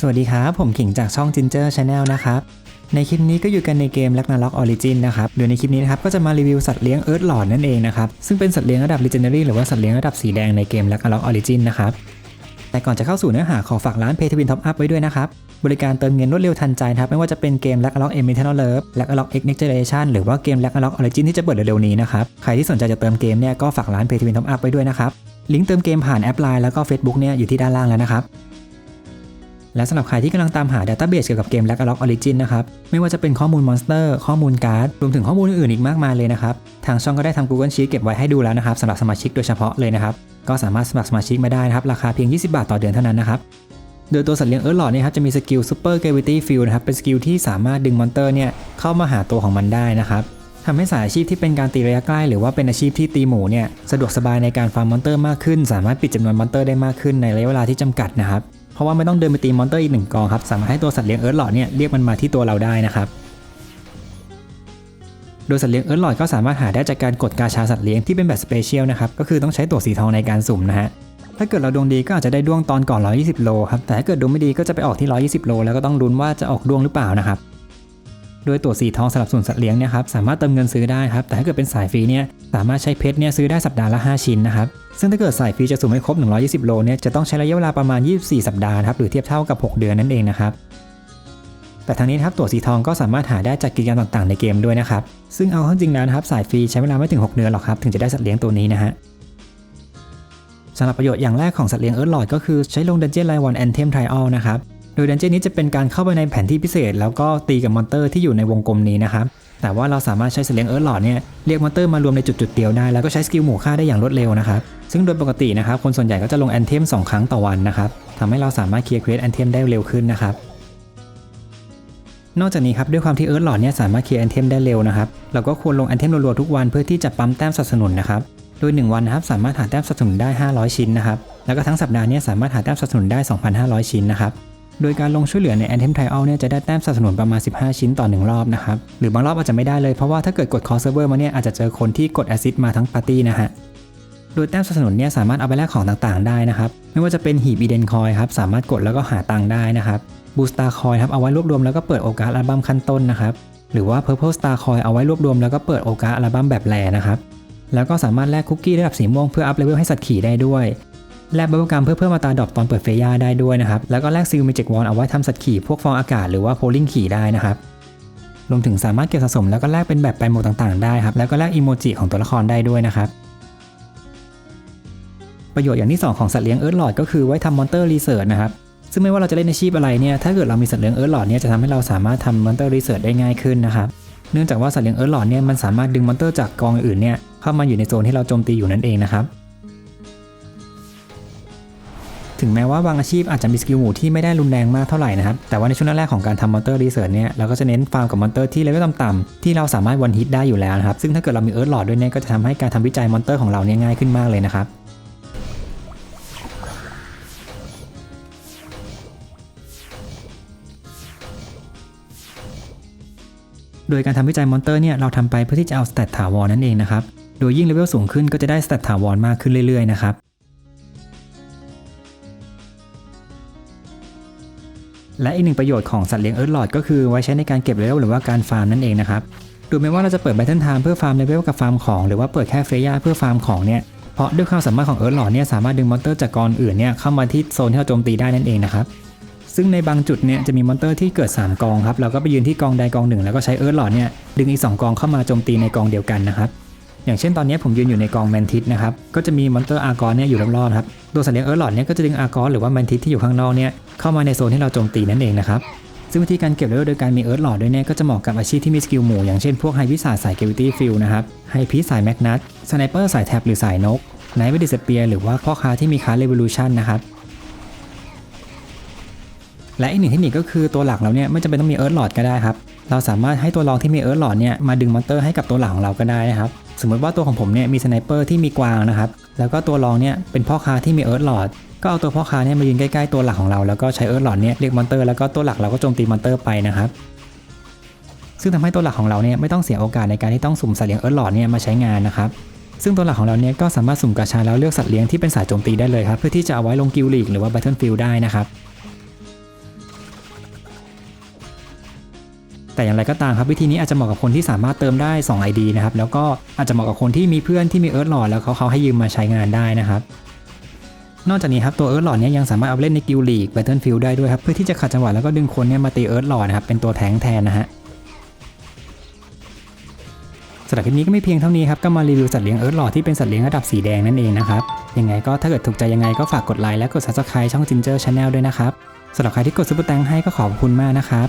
สวัสดีครับ ผมขิงจากช่อง Ginger Channel นะครับ ในคลิปนี้ก็อยู่กันในเกม Ragnarok Origin นะครับ โดยในคลิปนี้นะครับก็จะมารีวิวสัตว์เลี้ยงเอิร์ธหลอดนั่นเองนะครับ ซึ่งเป็นสัตว์เลี้ยงระดับ Legendary หรือว่าสัตว์เลี้ยงระดับสีแดงในเกม Ragnarok Origin นะครับ แต่ก่อนจะเข้าสู่เนื้อหาขอฝากร้าน Pay to Win Top Up ไว้ด้วยนะครับ บริการเติมเงินรวดเร็วทันใจนะครับ ไม่ว่าจะเป็นเกม Ragnarok M Eternal Love Ragnarok X Next Generation หรือว่าเกม Ragnarok Origin ที่จะเปิดเร็วๆนี้นะครับ ใครที่สนใจจะเติมเกมเนี่ยก็ฝากร้าน Pay to Win Top Up ไว้ด้วยนะครับ ลิงก์เติมเกมผ่านแอป Line แล้วก็ Facebook เนี่ยอยู่ที่ด้านล่างแล้วนะครับ และสำหรับใครที่กำลังตามหา Database เกี่ยวกับเกม Ragnarok Origin นะครับไม่ว่าจะเป็นข้อมูลมอนสเตอร์ข้อมูลการ์ดรวมถึงข้อมูลอื่นอีกมากมายเลยนะครับทางช่องก็ได้ทำ Google Sheet เก็บไว้ให้ดูแล้วนะครับสำหรับสมาชิกโดยเฉพาะเลยนะครับก็สามารถสมัครสมาชิกมาได้นะครับราคาเพียง 20 บาทต่อเดือนเท่านั้นนะครับโดยตัวสัตว์เลี้ยงเอิร์ธหลอดเนี่ยครับจะมีสกิล Super Gravity Field นะครับเป็นสกิลที่สามารถดึงมอนเตอร์เนี่ยเข้ามาหาตัวของมันได้นะครับทำให้สายอาชีพที่เป็นการตีระยะใกล้ หรือว่าเป็นอาชีพที่ตีหมูเนี่ยสะดวกสบายในการฟาร์มมอนเตอร์มากขึ้น สามารถปิดจำนวนมอนเตอร์ได้มากขึ้นในระยะเวลาที่จำกัดนะครับ เพราะว่าไม่ต้องเดินไปตีมอนเตอร์อีกหนึ่งกองครับสามารถให้ตัวสัตว์เลี้ยงเอิร์ธหลอดเนี่ยเรียกมันมาที่ตัวเราได้นะครับโดยสัตว์เลี้ยงเอิร์ธหลอดก็สามารถหาได้จากการกดกาชาสัตว์เลี้ยงที่เป็นแบบสเปเชียลนะครับก็คือต้องใช้ตัวสีทองในการสุ่มนะฮะถ้าเกิดเราดวงดีก็อาจจะได้ดวงตอนก่อน 120 โลครับแต่ถ้าเกิดดวงไม่ดีก็จะไปออกที่ 120 โล แล้วก็ต้องลุ้นว่าจะออกดวงหรือเปล่านะครับ โดยตั๋วสีทองสำหรับส่วนสัตว์เลี้ยงเนี่ยครับสามารถเติมเงินซื้อได้ครับแต่ถ้าเกิดเป็นสายฟรีเนี่ยสามารถใช้เพชรเนี่ยซื้อได้สัปดาห์ละ 5 ชิ้นนะครับซึ่งถ้าเกิดสายฟรีจะสุ่มให้ครบ 120 โลเนี่ยจะต้องใช้ระยะเวลาประมาณ 24 สัปดาห์ครับหรือเทียบเท่ากับ 6 เดือนนั่นเองนะครับแต่ทางนี้ครับตั๋วสีทองก็สามารถหาได้จากกิจกรรมต่างๆในเกมด้วยนะครับซึ่งเอาข้าจริงแล้วนะครับสายฟรีใช้เวลาไม่ถึง 6 เดือนหรอกครับถึงจะได้สัตว์เลี้ยงตัวนี้นะฮะสำหรับประโยชน์อย่างแรกของสัตว์เลี้ยงเอิร์ธลอดก็คือใช้ลงดันเจี้ยนไลวันแอนเทมไทออลนะครับ โดยดันเจี้ยนนี้จะเป็นการเข้าไปในแผนที่พิเศษ แล้วก็ตีกับมอนเตอร์ที่อยู่ในวงกลมนี้นะครับแต่ว่าเราสามารถใช้สัตว์เลี้ยงเอิร์ธลอดเนี่ยเรียกมอนเตอร์มารวมในจุดๆเดียวได้ แล้วก็ใช้สกิลหมู่ฆ่าได้อย่างรวดเร็วนะครับซึ่งโดยปกตินะครับคนส่วนใหญ่ก็จะลงแอนเทมสองครั้งต่อวันนะครับทำให้เราสามารถเคลียร์เควสแอนเทมได้เร็วขึ้นนะครับนอกจากนี้ครับด้วยความที่เอิร์ธหลอดเนี่ยสามารถเคลียร์แอนเทมได้เร็วนะครับเราก็ควรลงแอนเทมรัวๆทุกวันเพื่อที่จะปั๊มแต้มสนับสนุนนะครับโดย 1 วันนะครับสามารถหาแต้มสนับสนุนได้ 500 ชิ้นนะครับแล้วก็ทั้งสัปดาห์เนี้สามารถหาแต้มสนับสนุนได้ 2,500 ชิ้นนะครับ โดยการลงช่วยเหลือใน Anthem Trial เนี่ยจะได้แต้มสนับสนุนประมาณ 15 ชิ้นต่อ 1 รอบนะครับ หรือบางรอบอาจจะไม่ได้เลยเพราะว่าถ้าเกิดกด call server มาเนี่ยอาจจะเจอคนที่กด assist มาทั้งปาร์ตี้นะฮะโดยแต้มสนับสนุนเนี่ยสามารถเอาไปแลกของต่างๆได้นะครับ ไม่ว่าจะเป็นหีบอีเดนคอยครับสามารถกดแล้วก็หาตังค์ได้นะครับบูสตาคอยครับเอาไว้รวบรวมแล้วก็เปิดโอกาสอัลบั้มขั้นต้นนะครับหรือว่า Purple Star Coin เอาไว้รวบรวมแล้วก็เปิดโอกาสอัลบั้มแบบแรนะครับแล้วก็สามารถแลกคุกกี้ระดับสีม่วงเพื่ออัพเลเวลให้สัตว์ขี่ได้ด้วย แลกบับเบิลกัมเพื่อเพิ่มมาตาดรอปตอนเปิดเฟย่าได้ด้วยนะครับ แล้วก็แลกซิลเมจิกวอลเอาไว้ทำสัตว์ขี่พวกฟองอากาศหรือว่าโพลิงขี่ได้นะครับรวมถึงสามารถเก็บสะสมแล้วก็แลกเป็นแบบแปโหมดต่างๆได้ครับแล้วก็แลกอีโมจิของตัวละครได้ด้วยนะครับประโยชน์อย่างที่ 2 ของสัตว์เลี้ยงเอิร์ธหลอดก็คือไว้ทำมอนเตอร์รีเสิร์ชนะครับซึ่งไม่ว่าเราจะเล่นอาชีพอะไรเนี่ยถ้าเกิดเรามีสัตว์เลี้ยงเอิร์ธหลอดเนี่ยจะทำให้เราสามารถทำมอนเตอร์รีเสิร์ชได้ง่ายขึ้นนะครับเนื่องจากว่าสัตว์เลี้ยงเอิร์ธหลอดเนี่ยมันสามารถดึงมอนเตอร์จากกองอื่นเนี่ยเข้ามาอยู่ในโซนที่เราโจมตีอยู่นั่นเองนะครับ ถึงแม้ว่าบางอาชีพอาจจะมีสกิลหมู่ที่ไม่ได้รุนแรงมากเท่าไหร่นะครับ แต่ว่าในช่วงแรกของการทำมอนเตอร์รีเสิร์ชเนี่ยเราก็จะเน้นฟาร์มกับมอนเตอร์ที่เลเวลต่ำๆที่เราสามารถวันฮิตได้อยู่แล้วนะครับ ซึ่งถ้าเกิดเรามีเอิร์ธหลอดด้วยเนี่ยก็จะทำให้การทำวิจัยมอนเตอร์ของเราเนี่ยง่ายขึ้นมากเลยนะครับโดยการทำวิจัยมอนเตอร์เนี่ยเราทำไปเพื่อที่จะเอาสเตตถาวรนั่นเองนะครับ โดยยิ่งเลเวลสูงขึ้นก็จะได้สเตตถาวรมากขึ้นเรื่อยๆนะครับ และอีกหนึ่งประโยชน์ของสัตว์เลี้ยงเอิร์ธหลอดก็คือไว้ใช้ในการเก็บเลเวลหรือว่าการฟาร์มนั่นเองนะครับดูไม่ว่าเราจะเปิดแบทเทิลไทม์เพื่อฟาร์มเลเวลกับฟาร์มของ หรือว่าเปิดแค่เฟย่าเพื่อฟาร์มของเนี่ยเพราะด้วยความสามารถของเอิร์ธหลอดเนี่ยสามารถดึงมอนเตอร์จากกองอื่นเนี่ยเข้ามาที่โซนที่เราโจมตีได้นั่นเองนะครับซึ่งในบางจุดเนี่ยจะมีมอนเตอร์ที่เกิด 3 กองครับเราก็ไปยืนที่กองใดกองหนึ่ง แล้วก็ใช้เอิร์ธหลอดเนี่ยดึงอีก 2 กองเข้ามาโจมตีในกองเดียวกันนะครับ อย่างเช่นตอนนี้ผมยืนอยู่ในกองแมนทิสนะครับ ก็จะมีมอนเตอร์อาร์กอนเนี่ยอยู่รอบๆครับ ตัวสัตว์เลี้ยงเอิร์ธหลอดเนี่ยก็จะดึงอาร์กอนหรือว่าแมนทิสที่อยู่ข้างนอกเนี่ยเข้ามาในโซนที่เราโจมตีนั่นเองนะครับ ซึ่งวิธีการเก็บเลเวลโดยการมีเอิร์ธหลอดด้วยเนี่ยก็จะเหมาะกับอาชีพที่มีสกิลหมู่อย่างเช่นพวกไฮวิสาสายเกวิตี้ฟิลนะครับไฮพีสายแมกนัสสไนเปอร์สายแท็บหรือสายนกไนท์เวดิสเปียหรือว่าพ่อค้าที่มีค้าเรวิลูชันนะครับและอีกหนึ่งเทคนิคก็คือตัวหลักเราเนี่ยไม่จำเป็นต้องมีเอิร์ธหลอดก็ได้ครับ เราสามารถให้ตัวรองที่มีเอิร์ธหลอดเนี่ยมาดึงมอนเตอร์ให้กับตัวหลักของเราก็ได้นะครับ มมติว่าตัวของผมเนี่ยมีสไนเปอร์ที่มีกวางนะครับ แล้วก็ตัวรองเนี่ยเป็นพ่อค้าที่มีเอิร์ธหลอด ก็เอาตัวพ่อค้าเนี่ยมายืนใกล้ๆตัวหลักของเรา แล้วก็ใช้เอิร์ธหลอดเนี่ยเรียกมอนเตอร์ แล้วก็ตัวหลักเราก็โจมตีมอนเตอร์ไปนะครับ ซึ่งทำให้ตัวหลักของเราเนี่ยไม่ต้องเสียโอกาสในการที่ต้องสุ่มสัตว์เลี้ยงเอิร์ธหลอดเนี่ยมาใช้งานนะครับ ซึ่งตัวหลักของเราเนี่ยก็สามารถสุ่มกาชาแล้วเลือกสัตว์เลี้ยงที่เป็นสายโจมตีได้เลยครับ เพื่อที่จะเอาไว้ลงกิลลีกหรือว่า Battlefield ได้นะครับ แต่อย่างไรก็ตามครับวิธีนี้อาจจะเหมาะกับคนที่สามารถเติมได้ 2 ID นะครับแล้วก็อาจจะเหมาะกับคนที่มีเพื่อนที่มีเอิร์ธหลอดแล้วเขาเขาให้ยืมมาใช้งานได้นะครับนอกจากนี้ครับตัวเอิร์ธหลอดเนี้ยยังสามารถเอาเล่นในกิลลีกแบทเทิลฟิลได้ด้วยครับเพื่อที่จะขัดจังหวะแล้วก็ดึงคนเนี่ยมาตีเอิร์ธหลอดนะครับเป็นตัวแทงแทนนะฮะสำหรับคลิปนี้ก็ไม่เพียงเท่านี้ครับก็มารีวิวสัตว์เลี้ยงเอิร์ธหลอดที่เป็นสัตว์เลี้ยงระดับสีแดงนั่นเองนะครับยังไงก็ถ้าเกิดถูกใจยังไงก็ฝากกดไลค์และกด subscribe ช่อง Ginger Channel ด้วยนะครับสำหรับใครที่กดซุปเปอร์แตงให้ก็ขอบคุณมากนะครับ